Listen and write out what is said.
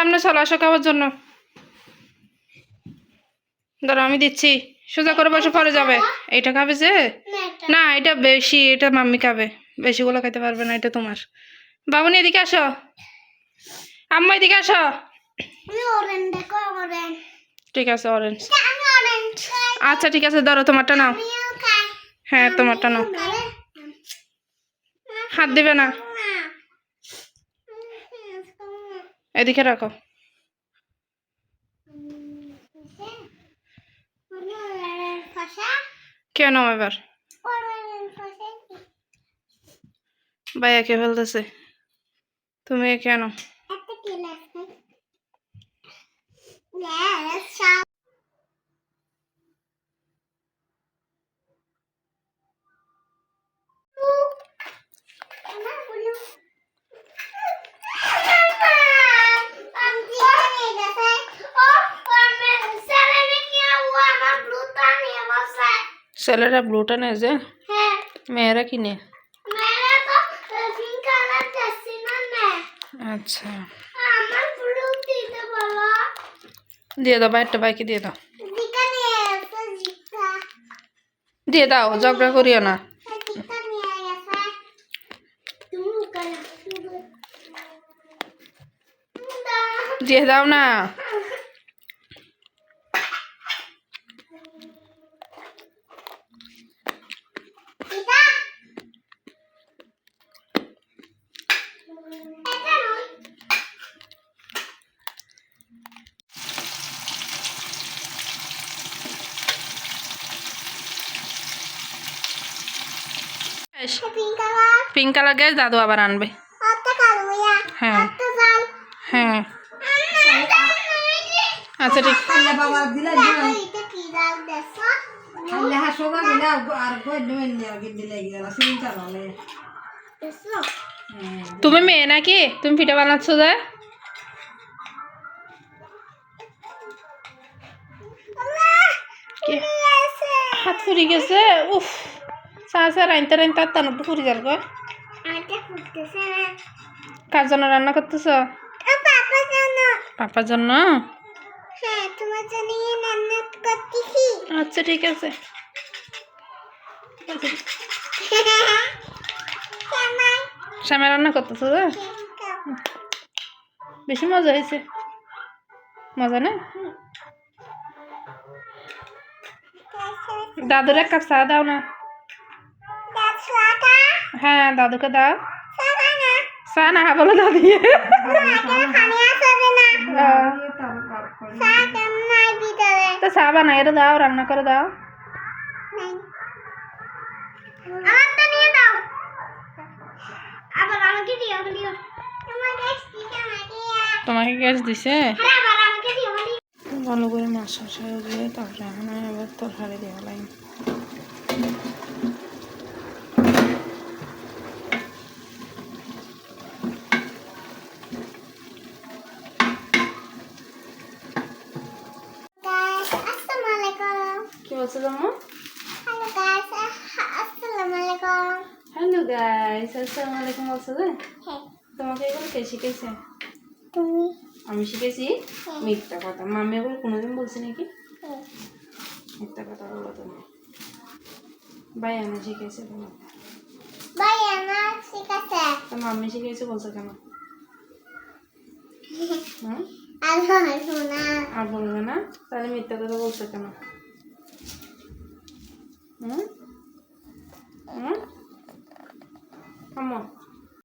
সামনে চলো আসো খাওয়ার জন্য। ধরো আমি দিচ্ছি। সোজা করে বসে পরে যাবে। এটা খাবে যে? না এটা বেশি এটা মাম্মি খাবে। বেশিগুলো খেতে পারবে না এটা তোমার। বাবুনি এদিকে আসো। আম্মা এদিকে আসো। ঠিক আছে অরেঞ্জ আচ্ছা ঠিক আছে ধরো তোমারটা নাও। হ্যাঁ তোমারটা নাও। হাত দিবে না না এদিকে রাখো। কেন এবার? ভাই একে ফেলতেছে? তুমি কেন ছেলেরা ব্লুটা নেয় যে মেয়েরা কিনে। আচ্ছা। দিয়ে দাও বাইরটা বাইকে দিয়ে দাও। দিয়ে দাও ঝগড়া করিও না। দিয়ে দাও না। পিঙ্ক কালার গ্যাস দাদু আবার আনবে। হ্যাঁ। হ্যাঁ। আচ্ছা ঠিক। তুমি মেয়ে নাকি? তুমি পিঠা বানাচ্ছ যে? কি? হাত ফুরি গেছে উফ। চা রাইনতে রাইনতে আর তানো ফুরি যাল গো কার জন্য রান্না করতেছ পাপার জন্য আচ্ছা ঠিক আছে শ্যামা রান্না করতেছ বেশি মজা হয়েছে মজা না দাদুর এক কাপ চা দাও না হ্যাঁ দাদুকে দাও। সাদা না চা না বলো দাদি। ভিতরে তো চা বানাই এটা দাও রান্না করে দাও। আবার তোমাকে গ্যাস দিছে আবার মানে ভালো করে মাছ দিয়ে তারপরে এখন এবার তরকারি দেওয়া লাগে গাইস আসসালামু আলাইকুম কি বলছো হ্যালো গাইস আসসালামু আলাইকুম। বলছো যে? হ্যাঁ। তোমাকে এগুলো কে শিখেছে? তুমি? আমি শিখেছি মিথ্যা কথা। মাম্মি এগুলো কোনোদিন বলছি নাকি? হ্যাঁ। মিথ্যা কথা বলো তুমি। ভাই আমি শিখেছি তোমার ভাই তো মাম্মি শিখেছে বলছো কেন? আর বলবে না? তাহলে মিথ্যা কথা বলছো কেন? 응? 응? 잠깐만.